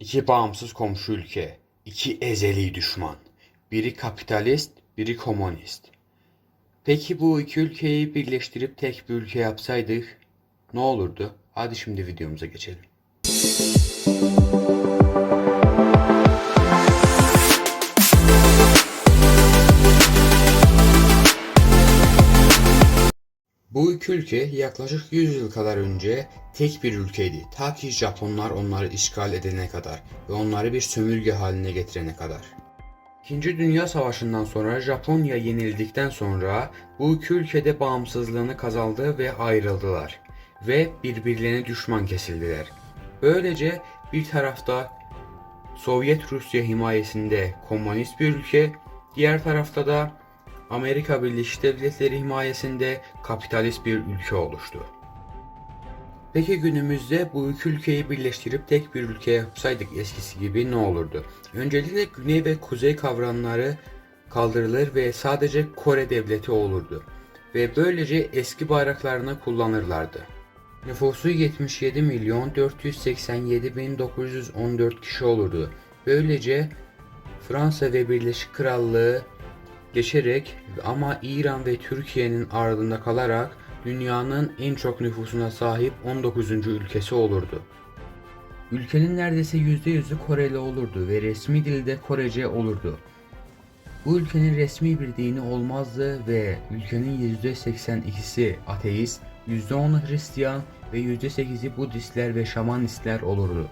İki bağımsız komşu ülke, iki ezeli düşman. Biri kapitalist, biri komünist. Peki bu iki ülkeyi birleştirip tek bir ülke yapsaydık ne olurdu? Hadi şimdi videomuza geçelim. Bu iki ülke yaklaşık 100 yıl kadar önce tek bir ülkeydi. Ta ki Japonlar onları işgal edene kadar ve onları bir sömürge haline getirene kadar. İkinci Dünya Savaşı'ndan sonra Japonya yenildikten sonra bu iki ülkede bağımsızlığını kazandı ve ayrıldılar. Ve birbirlerine düşman kesildiler. Böylece bir tarafta Sovyet Rusya himayesinde komünist bir ülke, diğer tarafta da Amerika Birleşik Devletleri himayesinde kapitalist bir ülke oluştu. Peki günümüzde bu iki ülkeyi birleştirip tek bir ülke yapsaydık eskisi gibi ne olurdu? Öncelikle güney ve kuzey kavramları kaldırılır ve sadece Kore devleti olurdu. Ve böylece eski bayraklarını kullanırlardı. Nüfusu 77 milyon 487 bin 914 kişi olurdu. Böylece Fransa ve Birleşik Krallığı geçerek ama İran ve Türkiye'nin ardında kalarak dünyanın en çok nüfusuna sahip 19. ülkesi olurdu. Ülkenin neredeyse %100'ü Koreli olurdu ve resmi dilde Korece olurdu. Bu ülkenin resmi bir dini olmazdı ve ülkenin %82'si ateist, %10'u Hristiyan ve %8'i Budistler ve Şamanistler olurdu.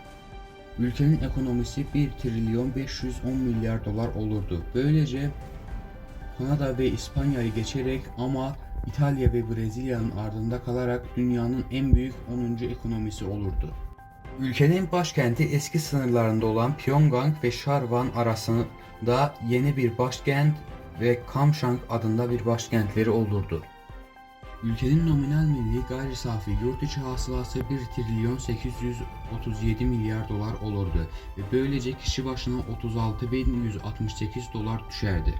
Ülkenin ekonomisi 1 trilyon 510 milyar dolar olurdu. Böylece Kanada ve İspanya'yı geçerek ama İtalya ve Brezilya'nın ardında kalarak dünyanın en büyük 10. ekonomisi olurdu. Ülkenin başkenti eski sınırlarında olan Pyongyang ve Şarvan arasında yeni bir başkent ve Kamşang adında bir başkentleri olurdu. Ülkenin nominal milli gayri safi yurt içi hasılası 1 trilyon 837 milyar dolar olurdu ve böylece kişi başına 36.168 dolar düşerdi.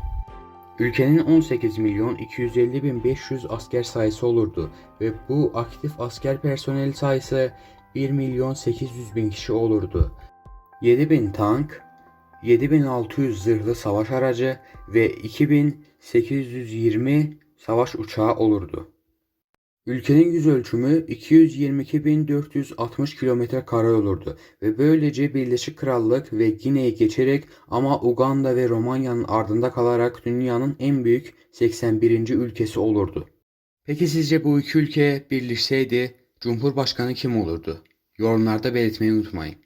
Ülkenin 18 milyon 250 bin 500 asker sayısı olurdu ve bu aktif asker personeli sayısı 1 milyon 800 bin kişi olurdu. 7 bin tank, 7600 zırhlı savaş aracı ve 2820 savaş uçağı olurdu. Ülkenin yüz ölçümü 222.460 kilometre kare olurdu ve böylece Birleşik Krallık ve Gine'yi geçerek ama Uganda ve Romanya'nın ardında kalarak dünyanın en büyük 81. ülkesi olurdu. Peki sizce bu iki ülke birleşseydi Cumhurbaşkanı kim olurdu? Yorumlarda belirtmeyi unutmayın.